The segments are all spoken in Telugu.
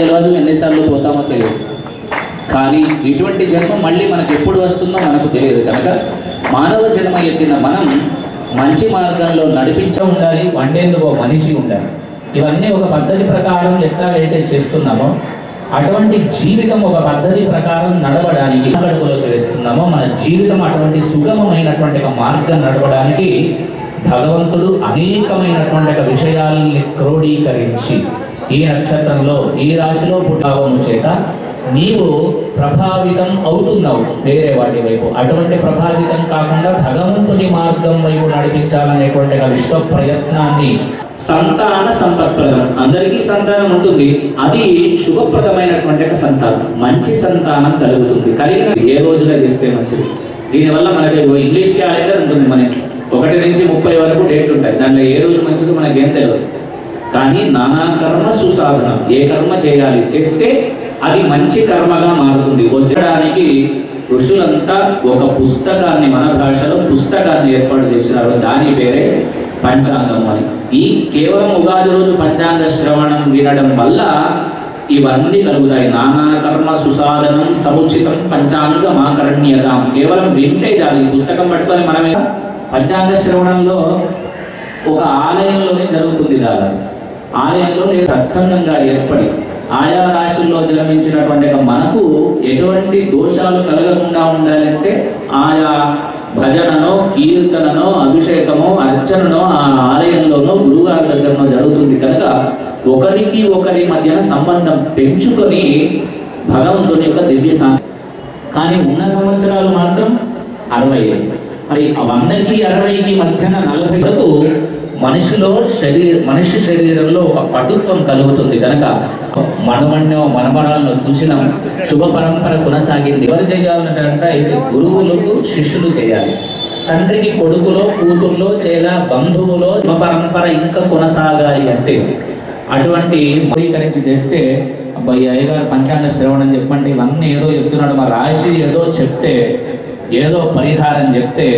తెలియదు ఎన్నిసార్లు పోతామో తెలియదు. కానీ ఇటువంటి జన్మ మళ్ళీ మనకు ఎప్పుడు వస్తుందో మనకు తెలియదు కనుక మానవ జన్మ ఎత్తిన మనం మంచి మార్గంలో నడిపించ ఉండాలి వండేందుకు మనిషి ఉండాలి. ఇవన్నీ ఒక పద్ధతి ప్రకారం ఎట్లాగైతే చేస్తున్నామో అటువంటి జీవితం ఒక పద్ధతి ప్రకారం నడవడానికి అడుగులోకి వేస్తున్నామో మన జీవితం అటువంటి సుగమమైనటువంటి ఒక మార్గం నడవడానికి భగవంతుడు అనేకమైనటువంటి ఒక విషయాల్ని క్రోడీకరించి ఈ నక్షత్రంలో ఈ రాశిలో పుట్టావము చేత నీవు ప్రభావితం అవుతున్నావు వేరే వాటి వైపు. అటువంటి ప్రభావితం కాకుండా భగవంతుని మార్గం వైపు నడిపించాలనేటువంటి విశ్వ ప్రయత్నాన్ని సంతాన సంపత్ప్రదం అందరికీ సంతానం ఉంటుంది. అది శుభప్రదమైనటువంటి సంతానం మంచి సంతానం కలుగుతుంది. కలిగిన ఏ రోజున చేస్తే మంచిది. దీనివల్ల మనకి ఇంగ్లీష్ క్యాలెండర్ ఉంటుంది మన ఇంట్లో. ఒకటి నుంచి ముప్పై వరకు డేట్లు ఉంటాయి. దాంట్లో ఏ రోజు మంచిదో మనకేం తెలియదు కానీ నానా కర్మ సుసాధనం. ఏ కర్మ చేయాలి? చేస్తే అది మంచి కర్మగా మారుతుంది. వచ్చడానికి ఋషులంతా ఒక పుస్తకాన్ని మన భాషలో పుస్తకాన్ని ఏర్పాటు చేసినారు. దాని పేరే పంచాంగం అని. ఈ కేవలం ఉగాది రోజు పంచాంగ శ్రవణం వినడం వల్ల ఇవన్నీ కలుగుతాయి. నానా కర్మ సుసాధనం సముచితం పంచాంగం ఆకరణ్యతాం. కేవలం వింటే చాలు. ఈ పుస్తకం పట్టుకొని మనమే పంచాంగ శ్రవణంలో ఒక ఆలయంలోనే జరుగుతుంది దాదాపు. ఆలయంలో లేదా సత్సంగంగా ఏర్పడి ఆయా రాశుల్లో జన్మించినటువంటి మనకు ఎటువంటి దోషాలు కలగకుండా ఉండాలంటే ఆయా భజననో కీర్తననో అభిషేకమో అర్చననో ఆ ఆలయంలోనో గురువుగారి దగ్గరనో జరుగుతుంది కనుక ఒకరికి ఒకరి మధ్యన సంబంధం పెంచుకొని భగవంతుని యొక్క దివ్య సా కానీ ఉన్న సంవత్సరాలు మాత్రం అరవై మరి ఆ వందకి అరవైకి మధ్యన నలభై వరకు మనిషిలో శరీర మనిషి శరీరంలో ఒక పటుత్వం కలుగుతుంది కనుక మనమన్నో మనమరాలను చూసిన శుభ పరంపర కొనసాగింది. ఎవరు చేయాలంటే గురువులకు శిష్యులు చేయాలి. తండ్రికి కొడుకులో కూతుర్లో చేలా బంధువులో శుభ పరంపర ఇంకా కొనసాగాలి అంటే అటువంటి మరీకరించి చేస్తే అబ్బాయి అయ్యగారు పంచాంగ శ్రవణం చెప్పండి ఇవన్నీ ఏదో చెప్తున్నాడు. మా రాశి ఏదో చెప్తే ఏదో పరిహారం చెప్తే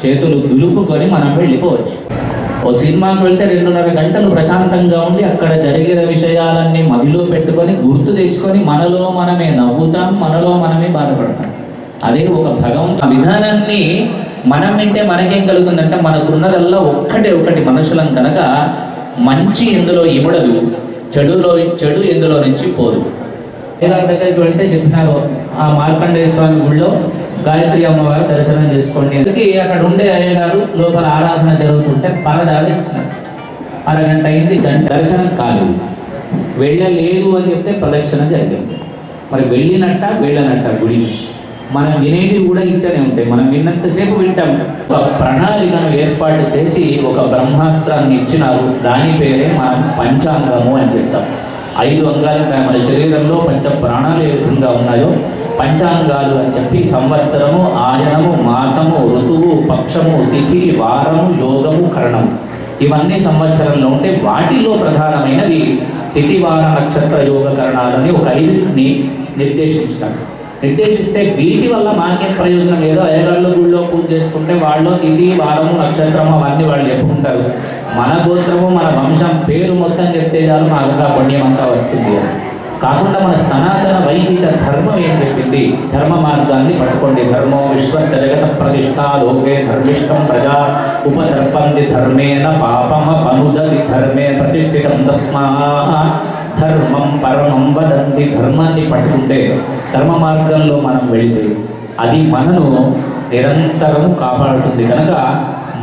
చేతులు దులుపుకొని మనం వెళ్ళిపోవచ్చు. ఓ సినిమాకి వెళ్తే రెండున్నర గంటలు ప్రశాంతంగా ఉండి అక్కడ జరిగిన విషయాలన్నీ మదిలో పెట్టుకొని గుర్తు తెచ్చుకొని మనలో మనమే నవ్వుతాం మనలో మనమే బాధపడతాం. అదే ఒక భగవంతు విధానాన్ని మనం వింటే మనకేం కలుగుతుందంటే మనకున్నదల్లా ఒక్కటే ఒకటి మనుషులం కనుక మంచి ఎందులో ఇమడదు చెడులో చెడు ఎందులో నుంచి పోదు. వేదాల దగ్గరికి వెళ్తే చెప్పినారు ఆ మార్కండేయ స్వామి గుళ్ళో గాయత్రి అమ్మవారి దర్శనం చేసుకోండి. అందుకే అక్కడ ఉండే అయ్యగారు లోపల ఆరాధన జరుగుతుంటే పరదాలిస్తున్నారు అరగంట అయింది గంట దర్శనం కాలేదు. వెళ్ళలేదు అని చెప్తే ప్రదక్షిణ జరిగింది. మరి వెళ్ళినట్ట వెళ్ళనట్ట గుడి. మనం వినేవి కూడా ఇంతనే ఉంటాయి. మనం విన్నంతసేపు వింటాం. ఒక ప్రణాళికను ఏర్పాటు చేసి ఒక బ్రహ్మాస్త్రాన్ని ఇచ్చినారు. దాని పేరే మనం పంచాంగము అని చెప్తాం. ఐదు అంగాలు మన శరీరంలో పంచ ప్రాణాలు ఏ విధంగా ఉన్నాయో పంచాంగాలు అని చెప్పి సంవత్సరము ఆయనము మాసము ఋతువు పక్షము తిథి వారము యోగము కరణము. ఇవన్నీ సంవత్సరంలో ఉంటే వాటిలో ప్రధానమైనది తిథి వార నక్షత్ర యోగ కరణాలని ఒక ఐదుని నిర్దేశించినారు నిర్దేశిస్తే వీటి వల్ల మాకేం ప్రయోజనం ఏదో అయ్యగాళ్ళు గుళ్ళో పూజ చేసుకుంటే వాళ్ళు తిథి వారము నక్షత్రము అవన్నీ వాళ్ళు చెప్పుకుంటారు మన గోత్రము మన వంశం పేరు మొత్తం చెప్తే చాలు మాకు ఆ పుణ్యం అంతా వస్తుంది అని. కాకుండా మన సనాతన వైదిక ధర్మం ఏం చెప్పింది? ధర్మ మార్గాన్ని పట్టుకోండి. ధర్మో విశ్వస్య జగత ప్రతిష్ట లోకే ధర్మిష్టం ప్రజా ఉపసర్పంది ధర్మేణ పాపమ పనుదతి ధర్మే ప్రతిష్ఠితం తస్మా ధర్మం పరమం వదంతి ధర్మాన్ని పట్టుకుంటే ధర్మ మార్గంలో మనం వెళితే అది మనను నిరంతరము కాపాడుతుంది. కనుక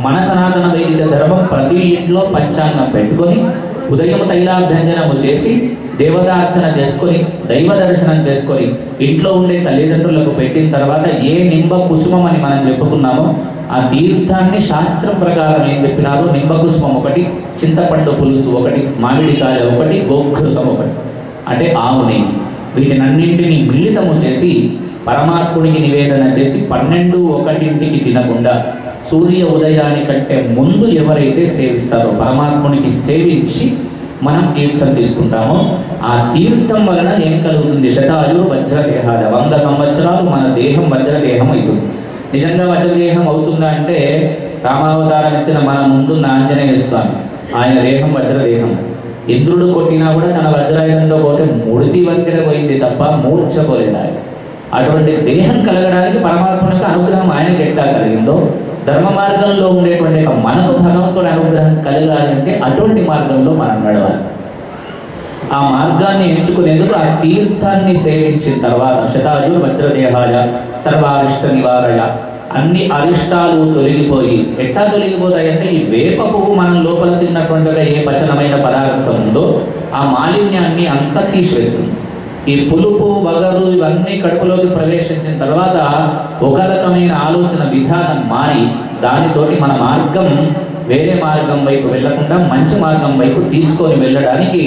మన సనాతన వైదిక ధర్మం ప్రతి ఇంట్లో పంచాంగం పెట్టుకొని ఉదయం తైలాభ్యంజనము చేసి దేవతార్చన చేసుకొని దైవ దర్శనం చేసుకొని ఇంట్లో ఉండే తల్లిదండ్రులకు పెట్టిన తర్వాత ఏ నింబ కుసుమం అని మనం చెప్పుకున్నామో ఆ తీర్థాన్ని శాస్త్రం ప్రకారం ఏం చెప్పినారో నింబ కుసుమం ఒకటి చింతపండు పులుసు ఒకటి మామిడికాయ ఒకటి గోఘృతం ఒకటి. అంటే ఆవు నెయ్యి. వీటినన్నింటినీ మిళితము చేసి పరమాత్ముడికి నివేదన చేసి పన్నెండు ఒకటింటికి తినకుండా సూర్య ఉదయానికంటే ముందు ఎవరైతే సేవిస్తారో పరమాత్మునికి సేవించి మనం తీర్థం తీసుకుంటామో ఆ తీర్థం వలన ఏం కలుగుతుంది? శతాయు వజ్రదేహాల. వంద సంవత్సరాలు మన దేహం వజ్రదేహం అవుతుంది. నిజంగా వజ్రదేహం అవుతుందా అంటే రామావతారం ఇచ్చిన మన ముందున్న ఆంజనేయ స్వామి. ఆయన దేహం వజ్రదేహం. ఇంద్రుడు కొట్టినా కూడా తన వజ్రాయుధంలో పోతే ముడితి వంతెన పోయింది తప్ప మూర్చపోలేదు ఆయన. అటువంటి దేహం కలగడానికి పరమాత్మ యొక్క అనుగ్రహం ఆయనకి ఎట్లా కలిగిందో ధర్మ మార్గంలో ఉండేటువంటి మనకు భగవంతుడి అనుగ్రహం కలగాలంటే అటువంటి మార్గంలో మనం నడవాలి. ఆ మార్గాన్ని ఎంచుకునేందుకు ఆ తీర్థాన్ని సేవించిన తర్వాత శతాయు వజ్రదేహాయ సర్వారిష్ట నివారయ అన్ని అరిష్టాలు తొలగిపోయి ఎట్లా తొలగిపోతాయి అంటే ఈ వేప పువ్వు మనం లోపల తిన్నటువంటి ఏ పచనమైన పదార్థం ఉందో ఆ మాలిన్యాన్ని అంతా తీసివేస్తుంది. ఈ పులుపు వగరు ఇవన్నీ కడుపులోకి ప్రవేశించిన తర్వాత ఒక రకమైన ఆలోచన విధానం మారి దానితోటి మన మార్గం వేరే మార్గం వైపు వెళ్ళకుండా మంచి మార్గం వైపు తీసుకొని వెళ్ళడానికి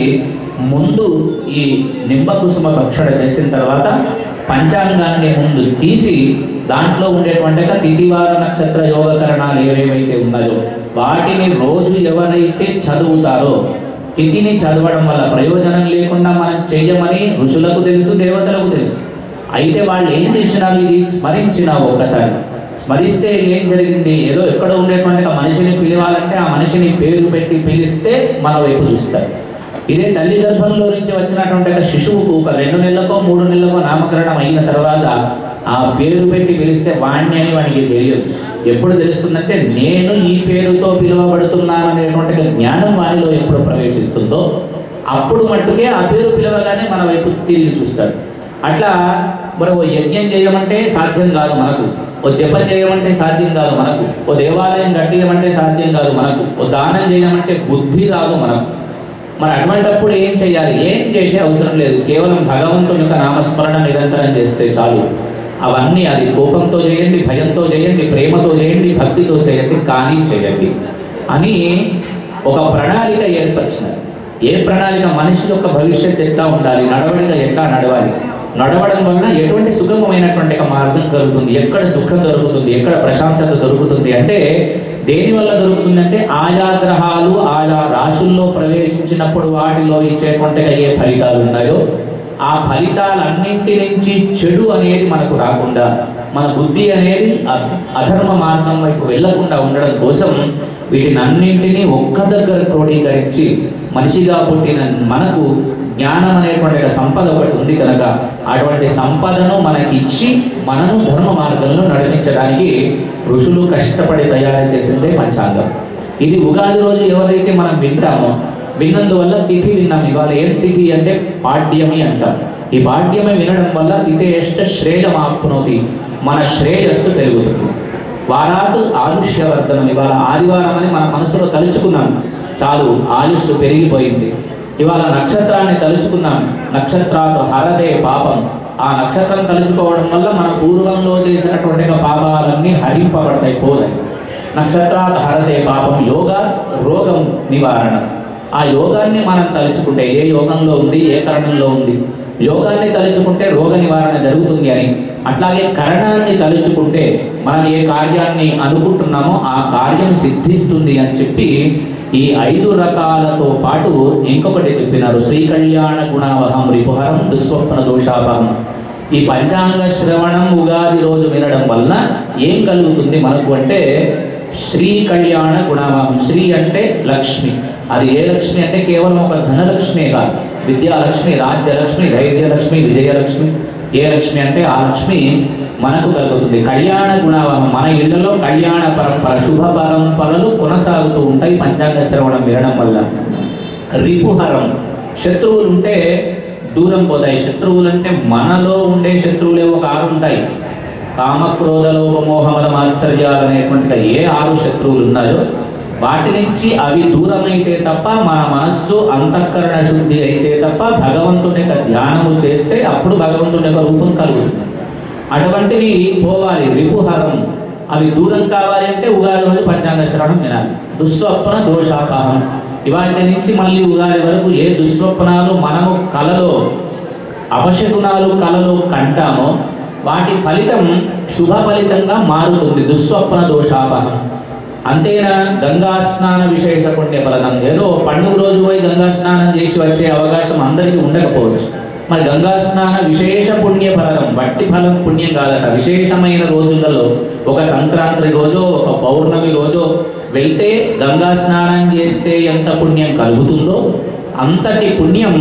ముందు ఈ నిమ్మ కుసుమ భక్షణ చేసిన తర్వాత పంచాంగాన్ని ముందు తీసి దాంట్లో ఉండేటువంటి తిథివార నక్షత్ర యోగకరణాలు ఏవేవైతే ఉన్నాయో వాటిని రోజు ఎవరైతే చదువుతారో తిథిని చదవడం వల్ల ప్రయోజనం లేకుండా మనం చేయమని ఋషులకు తెలుసు దేవతలకు తెలుసు. అయితే వాళ్ళు ఏం చేసినారు ఇది స్మరించినా ఒక్కసారి. స్మరిస్తే ఏం జరిగింది? ఏదో ఎక్కడ ఉండేటువంటి మనిషిని పిలవాలంటే ఆ మనిషిని పేరు పెట్టి పిలిస్తే మన వైపు చూస్తారు. ఇదే తల్లి గర్భంలో నుంచి వచ్చినటువంటి ఒక శిశువుకు ఒక రెండు నెలలకో మూడు నెలలకో నామకరణం అయిన తర్వాత ఆ పేరు పెట్టి పిలిస్తే వాణ్ణి అని వానికి తెలియదు. ఎప్పుడు తెలుస్తుందంటే నేను ఈ పేరుతో పిలువబడుతున్నాను అనేటువంటి జ్ఞానం వారిలో ఎప్పుడు ప్రవేశిస్తుందో అప్పుడు మట్టుకే ఆ పేరు పిలవగానే మన వైపు తిరిగి చూస్తాడు అట్లా మరి ఓ యజ్ఞం చేయమంటే సాధ్యం కాదు మనకు. ఓ జపం చేయమంటే సాధ్యం కాదు మనకు. ఓ దేవాలయం కట్టేయమంటే సాధ్యం కాదు మనకు. ఓ దానం చేయమంటే బుద్ధి రాదు మనకు. మరి అటువంటప్పుడు ఏం చేయాలి? ఏం చేసే అవసరం లేదు. కేవలం భగవంతుని యొక్క నామస్మరణ నిరంతరం చేస్తే చాలు. అవన్నీ అది కోపంతో చేయండి భయంతో చేయండి ప్రేమతో చేయండి భక్తితో చేయండి కానీ చేయండి అని ఒక ప్రణాళిక ఏర్పరిచినారు. ఏ ప్రణాళిక? మనిషి యొక్క భవిష్యత్తు ఎట్లా ఉండాలి? నడవడిక ఎట్లా నడవాలి? నడవడం వలన ఎటువంటి సుగమమైనటువంటి ఒక మార్గం కలుగుతుంది? ఎక్కడ సుఖం దొరుకుతుంది? ఎక్కడ ప్రశాంతత దొరుకుతుంది? అంటే దేని వల్ల దొరుకుతుంది అంటే ఆయా గ్రహాలు ఆయా రాశుల్లో ప్రవేశించినప్పుడు వాటిలో ఇచ్చేటువంటి ఏ ఫలితాలు ఉన్నాయో ఆ ఫలితాలన్నింటి నుంచి చెడు అనేది మనకు రాకుండా మన బుద్ధి అనేది అధర్మ మార్గం వైపు వెళ్ళకుండా ఉండడం కోసం వీటిని అన్నింటినీ ఒక్క దగ్గర క్రోడీకరించి మనిషిగా పుట్టిన మనకు జ్ఞానం అనేటువంటి సంపద ఒకటి ఉంది కనుక అటువంటి సంపదను మనకిచ్చి మనను ధర్మ మార్గంలో నడిపించడానికి ఋషులు కష్టపడి తయారు చేసిందే పంచాంగం. ఇది ఉగాది రోజు ఎవరైతే మనం వింటామో విన్నందువల్ల తిథి విన్నాం ఇవాళ ఏం తిథి అంటే పాడ్యమి అంటాం ఈ పాడ్యమి వినడం వల్ల తిథేష్ట శ్రేయమాప్నోతి. మన శ్రేయస్సు పెరుగుతుంది. వారాత్ ఆయుష్యవర్ధనం ఇవాళ ఆదివారం అని మన మనసులో తలుచుకున్నాం. చాలు ఆయుష్ పెరిగిపోయింది. ఇవాళ నక్షత్రాన్ని తలుచుకున్నాం. నక్షత్రాలు హరదే పాపం. ఆ నక్షత్రం తలుచుకోవడం వల్ల మన పూర్వంలో చేసినటువంటి పాపాలన్నీ హరింపబడతాయి పోదాయి నక్షత్రాలు హరదే పాపం. యోగా రోగం నివారణ. ఆ యోగాన్ని మనం తలుచుకుంటే ఏ యోగంలో ఉంది ఏ కరణంలో ఉంది? యోగాన్ని తలుచుకుంటే రోగ నివారణ జరుగుతుంది అని. అట్లాగే కరణాన్ని తలుచుకుంటే మనం ఏ కార్యాన్ని అనుకుంటున్నామో ఆ కార్యం సిద్ధిస్తుంది అని చెప్పి ఈ ఐదు రకాలతో పాటు ఇంకొకటి చెప్పినారు. శ్రీ కళ్యాణ గుణావహం రిపుహరం దుస్వప్న దోషాభం ఈ పంచాంగ శ్రవణం ఉగాది రోజు వినడం వలన ఏం కలుగుతుంది మనకు అంటే శ్రీ కళ్యాణ గుణావహం శ్రీ అంటే లక్ష్మి. అది ఏ లక్ష్మి అంటే కేవలం ఒక ధనలక్ష్మి కాదు. విద్యాలక్ష్మి రాజ్యలక్ష్మి ధైర్యలక్ష్మి విజయలక్ష్మి. ఏ లక్ష్మి అంటే ఆ లక్ష్మి మనకు కలుగుతుంది. కళ్యాణ గుణ మన ఇళ్ళలో కళ్యాణ పరంపర శుభ పరంపరలు కొనసాగుతూ ఉంటాయి పంచాంగ శ్రవణం వినడం వల్ల. రిపుహరం. శత్రువులు ఉంటే దూరం పోతాయి. శత్రువులు అంటే మనలో ఉండే శత్రువులే ఒక ఆరు ఉంటాయి. కామక్రోధ లోపమోహమల మాత్సర్యాలు అనేటువంటి ఏ ఆరు శత్రువులు ఉన్నాయో వాటి నుంచి అవి దూరమైతే తప్ప మన మనస్సు అంతఃకరణ శుద్ధి అయితే తప్ప భగవంతుని యొక్క ధ్యానము చేస్తే అప్పుడు భగవంతుని యొక్క రూపం కలుగుతుంది. అటువంటివి పోవాలి రిపుహరం అవి దూరం కావాలి అంటే ఉగాది రోజు పంచాంగ శ్రవణం వినాలి. దుస్వప్న దోషాపహం. ఇవాటి నుంచి మళ్ళీ ఉగాది వరకు ఏ దుస్వప్నాలు మనము కలలో అపశకునాలు కలలో కంటామో వాటి ఫలితం శుభ ఫలితంగా మారుతుంది. దుస్వప్న దోషాపహం. అంతేనా? గంగా స్నాన విశేష పుణ్య ఫలనం ఏదో పండుగ రోజు పోయి గంగా స్నానం చేసి వచ్చే అవకాశం అందరికీ ఉండకపోవచ్చు. మరి గంగా స్నాన విశేష పుణ్య ఫలం వట్టి ఫలం పుణ్యం కాదట. విశేషమైన రోజులలో ఒక సంక్రాంతి రోజు ఒక పౌర్ణమి రోజు వెళ్తే గంగా స్నానం చేస్తే ఎంత పుణ్యం కలుగుతుందో అంతటి పుణ్యం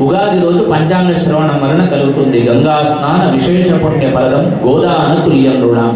ఉగాది రోజు పంచాంగ శ్రవణం వలన కలుగుతుంది. గంగా స్నాన విశేష పుణ్య ఫలదం గోదాన తుల్యం రుణం.